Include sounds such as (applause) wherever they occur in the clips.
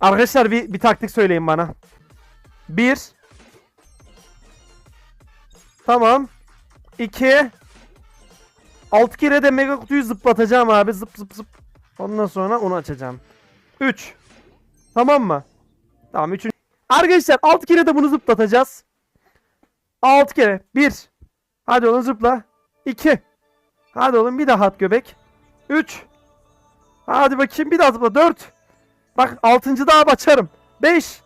Arkadaşlar bir, bir taktik söyleyin bana. Bir. Tamam. İki. Altı kere de mega kutuyu zıplatacağım abi. Zıp zıp zıp. Ondan sonra onu açacağım. Üç. Tamam mı? Tamam üçüncü. Arkadaşlar altı kere de bunu zıplatacağız. Altı kere. Bir. Hadi oğlum zıpla. İki. Hadi oğlum bir daha at göbek. Üç. Hadi bakayım bir daha zıpla. Dört. Bak altıncı daha açarım. Beş.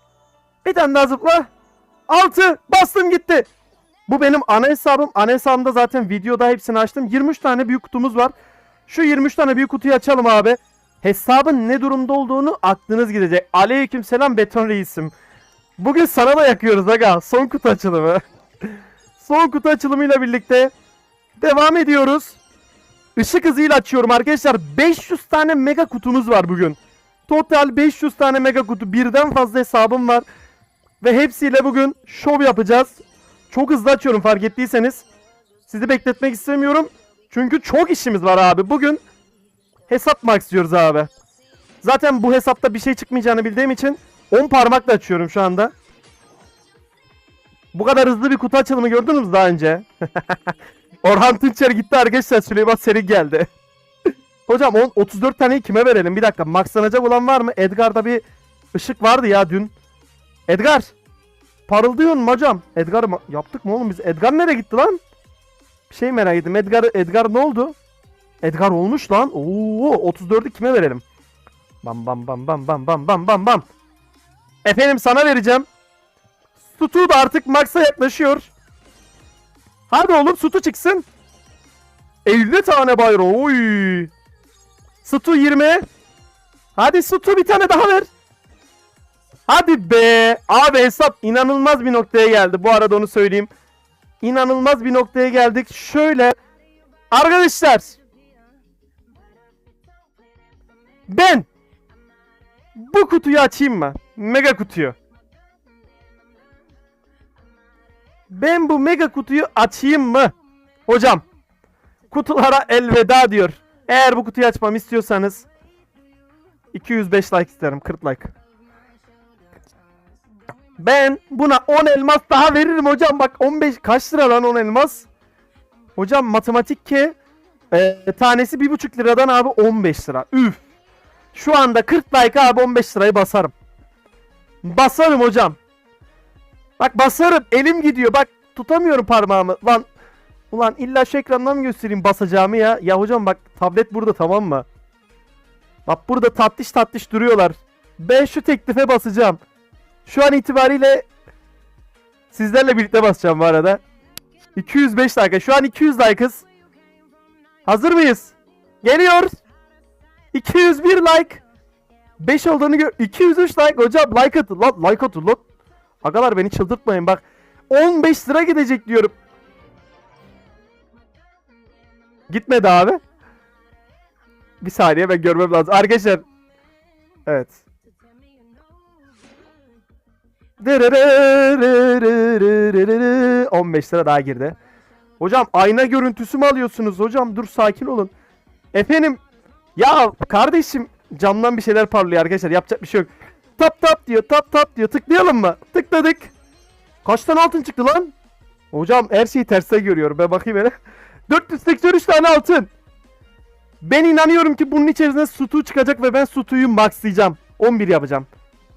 Bir tane daha zıpla. Altı. Bastım gitti. Bu benim ana hesabım. Ana hesabımda zaten videoda hepsini açtım. 23 tane büyük kutumuz var. Şu 23 tane büyük kutuyu açalım abi. Hesabın ne durumda olduğunu aklınız gidecek. Aleykümselam beton reisim. Bugün sana da yakıyoruz aga. Son kutu açılımı. (laughs) Son kutu açılımıyla birlikte devam ediyoruz. Işık hızıyla açıyorum arkadaşlar. 500 tane mega kutumuz var bugün. Total 500 tane mega kutu. Birden fazla hesabım var. Ve hepsiyle bugün şov yapacağız. Çok hızlı açıyorum fark ettiyseniz. Sizi bekletmek istemiyorum. Çünkü çok işimiz var abi. Bugün hesap max diyoruz abi. Zaten bu hesapta bir şey çıkmayacağını bildiğim için 10 parmakla açıyorum şu anda. Bu kadar hızlı bir kutu açılımı gördünüz daha önce? (laughs) Orhan Tunçer gitti arkadaşlar. Süleyman Seri geldi. Hocam on, 34 taneyi kime verelim? Bir dakika. Maxlanacak olan var mı? Edgar'da bir ışık vardı ya dün. Edgar. Parıldıyorsun mu hocam? Edgar mı? Yaptık mı oğlum biz? Edgar nereye gitti lan? Bir şey merak ettim. Edgar, Edgar ne oldu? Edgar olmuş lan. Oo 34'ü kime verelim? Bam bam bam bam bam bam bam bam bam. Efendim sana vereceğim. Sutu da artık Max'a yaklaşıyor. Hadi oğlum Sutu çıksın. 50 tane bayro. Oy. Sutu 20. Hadi Sutu bir tane daha ver. Hadi be. Abi hesap inanılmaz bir noktaya geldi. Bu arada onu söyleyeyim. İnanılmaz bir noktaya geldik. Şöyle. Arkadaşlar. Ben. Bu kutuyu açayım mı? Mega kutuyu. Ben bu mega kutuyu açayım mı? Hocam. Kutulara elveda diyor. Eğer bu kutuyu açmam istiyorsanız 205 like isterim. 40 like. Ben buna 10 elmas daha veririm hocam. Bak 15 kaç lira lan 10 elmas? Hocam matematik ki e, tanesi 1,5 liradan abi 15 lira. Üf. Şu anda 40 like abi 15 lirayı basarım. Basarım hocam. Bak basarım. Elim gidiyor. Bak tutamıyorum parmağımı. Lan ulan illa şu ekrandan mı göstereyim basacağımı ya? Ya hocam bak tablet burada tamam mı? Bak burada tatlış tatlış duruyorlar. Ben şu teklife basacağım. Şu an itibariyle sizlerle birlikte basacağım bu arada. 205 dakika. Şu an 200 like'ız. Hazır mıyız? Geliyor. 201 like. 5 olduğunu gör. 203 like hocam like atın like atın lan. Agalar beni çıldırtmayın bak. 15 lira gidecek diyorum. Gitmedi abi. Bir saniye ben görmem lazım. Arkadaşlar. Evet. 15 lira daha girdi. Hocam ayna görüntüsü mü alıyorsunuz hocam? Dur sakin olun. Efendim ya kardeşim camdan bir şeyler parlıyor arkadaşlar. Yapacak bir şey yok. Tap tap diyor tap tap diyor. Tıklayalım mı? Tıkladık. Kaç tane altın çıktı lan? Hocam her şeyi terste görüyorum. Ben bakayım hele. 483 tane altın. Ben inanıyorum ki bunun içerisinde sutu çıkacak ve ben sutuyu maxlayacağım. 11 yapacağım.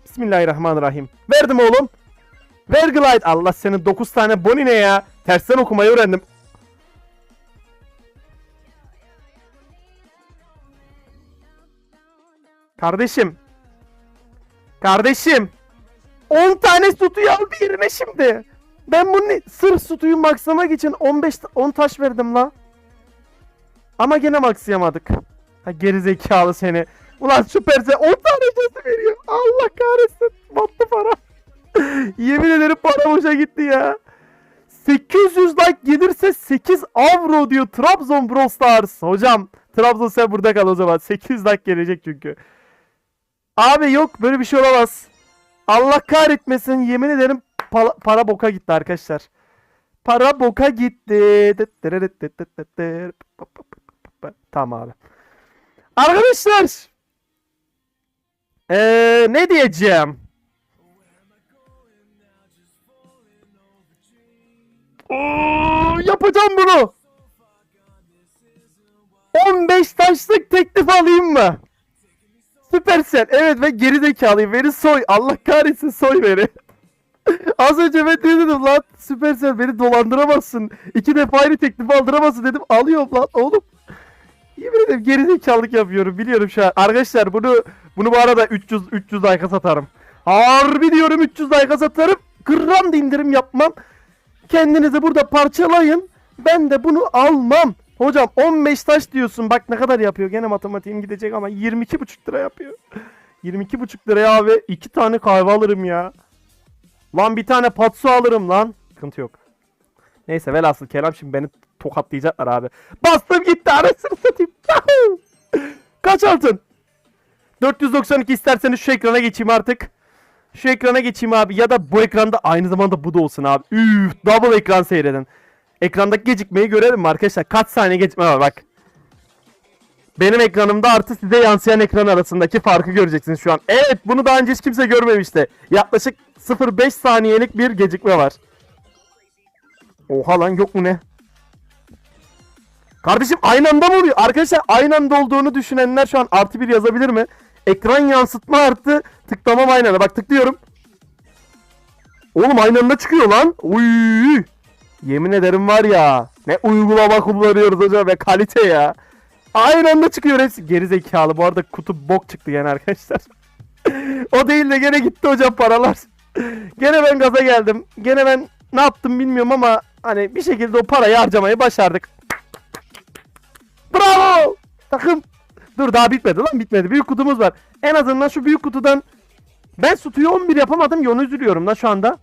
Bismillahirrahmanirrahim. Verdim oğlum. Ver glide. Allah senin 9 tane boni ne ya? Tersten okumayı öğrendim. Kardeşim. Kardeşim. 10 tane sutuyu aldı yerine şimdi. Ben bunu sırf sutuyu maxlamak için 15 ta- 10 taş verdim la. Ama gene maxlayamadık. Ha geri zekalı seni. Ulan süperse 10 tane cesi veriyor. Allah kahretsin. Battı para. (laughs) Yemin ederim para boşa gitti ya. 800 like gelirse 8 avro diyor Trabzon Brawl Stars. Hocam Trabzon sen burada kal o zaman. 800 like gelecek çünkü. Abi yok böyle bir şey olamaz. Allah kahretmesin yemin ederim para, para boka gitti arkadaşlar. Para boka gitti. Tamam abi. Arkadaşlar. Ee, ne diyeceğim? Oo, yapacağım bunu. 15 taşlık teklif alayım mı? Süpersel. Evet ve geri zekalıyım. Beni soy. Allah kahretsin soy beni. (laughs) Az önce ben ne dedim lan? Süpersel beni dolandıramazsın. İki defa aynı teklifi aldıramazsın dedim. Alıyorum lan oğlum. Yemin ederim geri zekalık yapıyorum. Biliyorum şu an. Arkadaşlar bunu bunu bu arada 300 300 like'a satarım. Harbi diyorum 300 like'a satarım. Gram da indirim yapmam. Kendinizi burada parçalayın. Ben de bunu almam. Hocam 15 taş diyorsun. Bak ne kadar yapıyor. Gene matematiğim gidecek ama 22,5 lira yapıyor. 22,5 liraya abi iki tane kahve alırım ya. Lan bir tane patso alırım lan. Sıkıntı yok. Neyse velhasıl kelam şimdi beni tokatlayacaklar abi. Bastım gitti arasını satayım. Kaç altın? 492 isterseniz şu ekrana geçeyim artık. Şu ekrana geçeyim abi ya da bu ekranda aynı zamanda bu da olsun abi. Üf, double ekran seyredin. Ekrandaki gecikmeyi görelim mi arkadaşlar? Kaç saniye gecikme var bak. Benim ekranımda artı size yansıyan ekran arasındaki farkı göreceksiniz şu an. Evet bunu daha önce hiç kimse görmemişti. Yaklaşık 0.5 saniyelik bir gecikme var. Oha lan yok mu ne? Kardeşim aynı anda mı oluyor? Arkadaşlar aynı anda olduğunu düşünenler şu an artı bir yazabilir mi? Ekran yansıtma artı tıklamam aynı anda. Bak tıklıyorum. Oğlum aynı anda çıkıyor lan. Uy. Yemin ederim var ya. Ne uygulama kullanıyoruz hocam ve kalite ya. Aynı anda çıkıyor hepsi. Geri. Bu arada kutu bok çıktı gene arkadaşlar. (laughs) o değil de gene gitti hocam paralar. gene ben gaza geldim. Gene ben ne yaptım bilmiyorum ama hani bir şekilde o parayı harcamayı başardık. Bravo! Takım. Dur daha bitmedi lan bitmedi. Büyük kutumuz var. En azından şu büyük kutudan ben Stu'yu 11 yapamadım ya onu üzülüyorum da şu anda.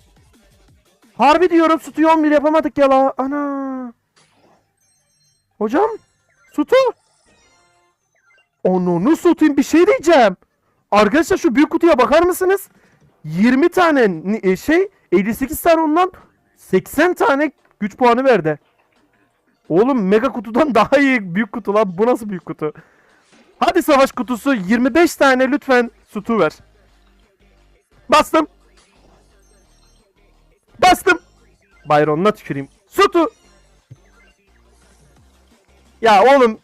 Harbi diyorum Stu'yu 11 yapamadık ya la. Ana. Hocam. Sutu. Onu satayım bir şey diyeceğim. Arkadaşlar şu büyük kutuya bakar mısınız? 20 tane e, şey 58 tane ondan 80 tane güç puanı verdi. Oğlum mega kutudan (laughs) daha iyi büyük kutu lan. Bu nasıl büyük kutu? Hadi savaş kutusu 25 tane lütfen sütü ver. Bastım. Bastım. Byron'una tüküreyim. Sütü. Ya oğlum.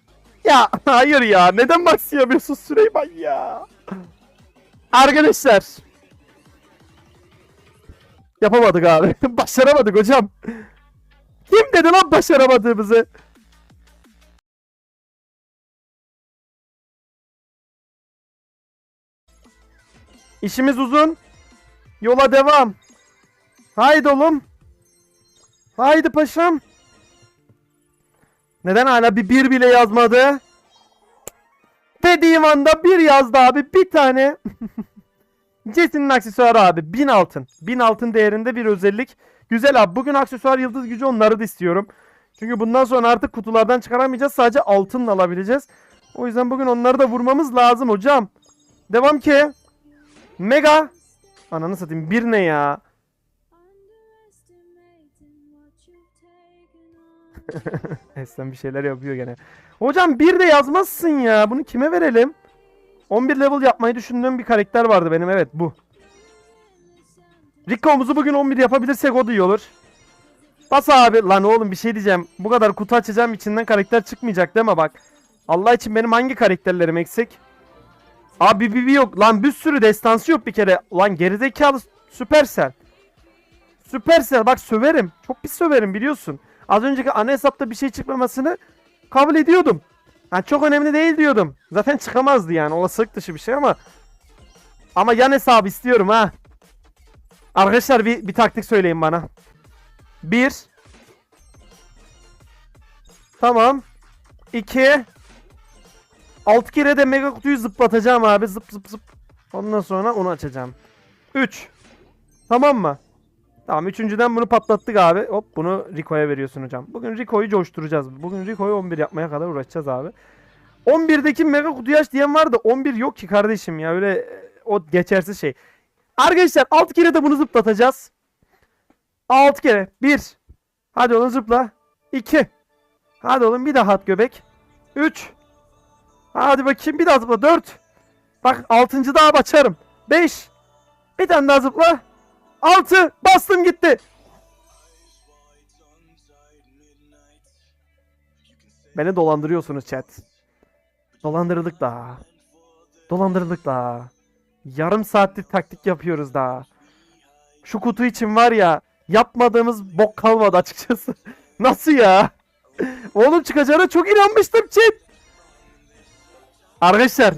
Ya hayır ya. Neden Maxi yapıyorsun Süleyman ya? Arkadaşlar. Yapamadık abi. (laughs) Başaramadık hocam. Kim dedi lan başaramadığımızı? İşimiz uzun. Yola devam. Haydi oğlum. Haydi paşam. Neden hala bir bir bile yazmadı? Dediğim anda bir yazdı abi. Bir tane. (laughs) Jesse'nin aksesuarı abi. 1000 altın. 1000 altın değerinde bir özellik. Güzel abi. Bugün aksesuar yıldız gücü onları da istiyorum. Çünkü bundan sonra artık kutulardan çıkaramayacağız. Sadece altınla alabileceğiz. O yüzden bugün onları da vurmamız lazım hocam. Devam ki. Mega. Ananı satayım. Bir ne ya? (laughs) Esen bir şeyler yapıyor gene. Hocam bir de yazmazsın ya. Bunu kime verelim? 11 level yapmayı düşündüğüm bir karakter vardı benim. Evet bu. Rico'muzu bugün 11 yapabilirsek o da iyi olur. Bas abi. Lan oğlum bir şey diyeceğim. Bu kadar kutu açacağım içinden karakter çıkmayacak deme bak. Allah için benim hangi karakterlerim eksik? Abi bir yok. Lan bir sürü destansı yok bir kere. Lan gerizekalı Süpersel. Süpersel bak söverim. Çok pis söverim biliyorsun. Az önceki ana hesapta bir şey çıkmamasını kabul ediyordum. Ha, çok önemli değil diyordum. Zaten çıkamazdı yani. Olasılık dışı bir şey ama. Ama yan hesabı istiyorum ha. Arkadaşlar bir, bir taktik söyleyin bana. Bir. Tamam. İki. Alt kere de mega kutuyu zıplatacağım abi. Zıp zıp zıp. Ondan sonra onu açacağım. 3. Tamam mı? Tamam üçüncüden bunu patlattık abi. Hop bunu Rico'ya veriyorsun hocam. Bugün Rico'yu coşturacağız. Bugün Rico'yu 11 yapmaya kadar uğraşacağız abi. 11'deki mega kutuyu aç diyen var da 11 yok ki kardeşim ya. Öyle o geçersiz şey. Arkadaşlar 6 kere de bunu zıplatacağız. 6 kere. 1. Hadi oğlum zıpla. 2. Hadi oğlum bir daha at göbek. 3. Hadi bakayım bir daha zıpla. 4. Bak 6. daha açarım. 5 Bir tane daha zıpla. 6 Bastım gitti. Beni dolandırıyorsunuz chat. Dolandırıldık daha. Dolandırıldık daha. Yarım saattir taktik yapıyoruz daha. Şu kutu için var ya yapmadığımız bok kalmadı açıkçası. (laughs) Nasıl ya? Oğlum çıkacağına çok inanmıştım chat. Arkadaşlar